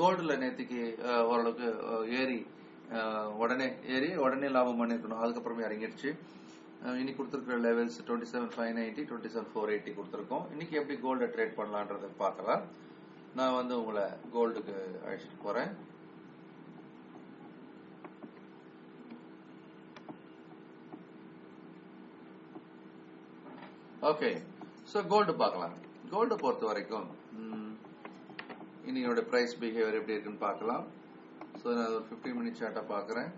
கோல்டுல நேத்திக்கு ஓரளவுக்கு ஏறி உடனே ஏறி உடனே லாபம் பண்ணிருக்கணும் அதுக்கப்புறமே இறங்கிடுச்சு. இன்னைக்கு கொடுத்துருக்கிற levels twenty seven five ninety twenty seven four eighty கொடுத்துருக்கோம். இன்னைக்கு எப்படி கோல்டை ட்ரேட் பண்ணலான்றதை பார்க்கலாம். நான் வந்து உங்களை கோல்டுக்கு அழைச்சிட்டு போறேன். ஓகே ஸோ கோல்டு பார்க்கலாம். கோல்டு பொறுத்த வரைக்கும் இன்னையோட பிரைஸ் பிஹேவியர் எப்படி இருக்குன்னு பார்க்கலாம். ஸோ நான் ஒரு ஃபிஃப்டீன் மினிட் சார்ட்டாக பார்க்குறேன்.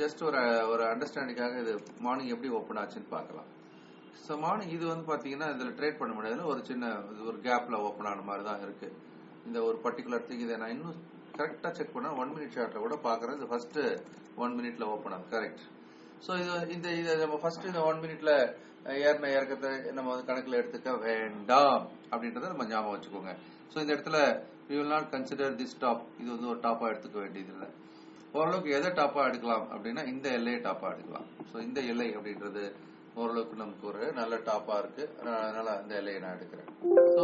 ஜஸ்ட் ஒரு ஒரு அண்டர்ஸ்டாண்டிங்காக இது மார்னிங் எப்படி ஓப்பன் ஆச்சுன்னு பார்க்கலாம். ஸோ மார்னிங் இது வந்து பார்த்தீங்கன்னா இதில் ட்ரேட் பண்ண முடியாதுன்னு ஒரு சின்ன இது ஒரு கேப்பில் ஓப்பன் ஆன மாதிரி தான் இருக்கு. இந்த ஒரு பர்டிகுலர் திங் இதை நான் இன்னும் கரெக்டாக செக் பண்ண ஒன் மினிட் சார்ட்டில் கூட பார்க்குறேன். இது ஃபர்ஸ்ட் ஒன் மினிட்ல ஓப்பன் ஆகுது. கரெக்ட் ஸோ இது இந்த இதை நம்ம ஃபர்ஸ்ட் இந்த ஒன் மினிட்ல ஏறின இறக்கத்தை நம்ம வந்து கணக்கில் எடுத்துக்க வேண்டாம் அப்படின்றத நம்ம ஞாபகம் வச்சுக்கோங்க. ஸோ இந்த இடத்துல we will not consider this top இது வந்து ஒரு டாப்பா எடுத்துக்க வேண்டியது இல்லை. ஓரளவுக்கு எதை டாப்பா எடுக்கலாம் அப்படின்னா இந்த எல்லையை டாப்பா எடுக்கலாம். ஸோ இந்த எல்லை அப்படின்றது ஓரளவுக்கு நமக்கு ஒரு நல்ல டாப்பா இருக்கு. அதனால அந்த எல்லையை நான் எடுக்கிறேன். ஸோ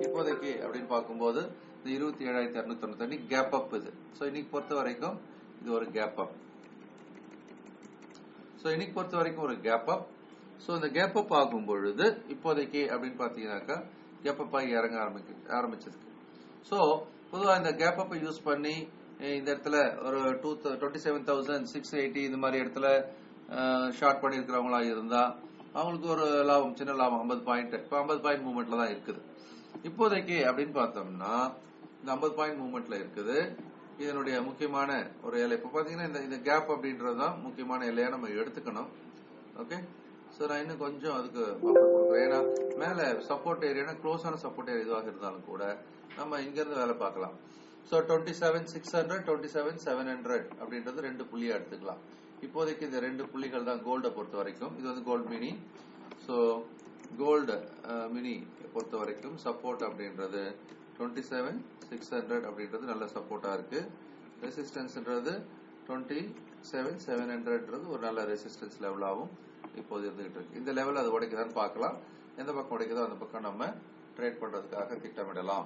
இப்போதைக்கு அப்படின்னு பார்க்கும்போது இந்த இருபத்தி ஏழாயிரத்தி அறுநூத்தி தொண்ணூத்தி கேப் அப் இது. ஸோ இன்னைக்கு பொறுத்த வரைக்கும் இது ஒரு கேப் அப் ஸோ இன்னைக்கு பொறுத்த வரைக்கும் ஒரு கேப் அப் ஸோ இந்த கேப் அப் ஆகும் பொழுது இப்போதைக்கு அப்படின்னு பார்த்தீங்கன்னாக்கா கேப் அப் ஆகி இறங்க ஆரம்பிக்க ஆரம்பிச்சிருக்கு. ஸோ பொதுவாக இந்த கேப் அப்பை யூஸ் பண்ணி இந்த இடத்துல ஒரு two twenty seven thousand six eighty இந்த மாதிரி இடத்துல ஷார்ட் பண்ணியிருக்கிறவங்களா இருந்தா அவங்களுக்கு ஒரு லாபம் சின்ன லாபம் ஐம்பது பாயிண்ட் இப்போ ஐம்பது பாயிண்ட் மூவ்மெண்ட்ல தான் இருக்குது. இப்போதைக்கு அப்படின்னு பார்த்தோம்னா இந்த ஐம்பது பாயிண்ட் மூவ்மெண்ட்ல இருக்குது. இதனுடைய முக்கியமான ஒரு எல்லை இப்போ பார்த்தீங்கன்னா இந்த இந்த கேப் அப்படின்றது தான் முக்கியமான எல்லையா நம்ம எடுத்துக்கணும். ஓகே ஸோ நான் இன்னும் கொஞ்சம் அதுக்கு கொடுக்குறேன். ஏன்னா மேலே சப்போர்ட் ஏரியா க்ளோஸான சப்போர்ட் ஏரியா இதுவாக இருந்தாலும் கூட நம்ம இங்கேருந்து வேலை பார்க்கலாம். So twenty seven six hundred twenty seven seven hundred அப்படின்றது ரெண்டு புள்ளியா எடுத்துக்கலாம். இப்போதைக்கு இந்த ரெண்டு புள்ளிகள் தான் கோல்டை பொறுத்த வரைக்கும். இது வந்து gold mini so gold mini பொறுத்த வரைக்கும் சப்போர்ட் அப்படின்றது டுவெண்ட்டி செவன் சிக்ஸ் ஹண்ட்ரட் அப்படின்றது நல்ல சப்போர்ட்டா இருக்கு. ரெசிஸ்டன்ஸ்ன்றது டுவெண்ட்டி செவன் செவன் ஹண்ட்ரட்ன்றது ஒரு நல்ல ரெசிஸ்டன்ஸ் லெவலாகவும் இப்போது இருந்துகிட்டு இருக்கு. இந்த லெவல் அது உடைக்குதான்னு பார்க்கலாம். எந்த பக்கம் உடைக்குதோ அந்த பக்கம் நம்ம ட்ரேட் பண்றதுக்காக திட்டமிடலாம்.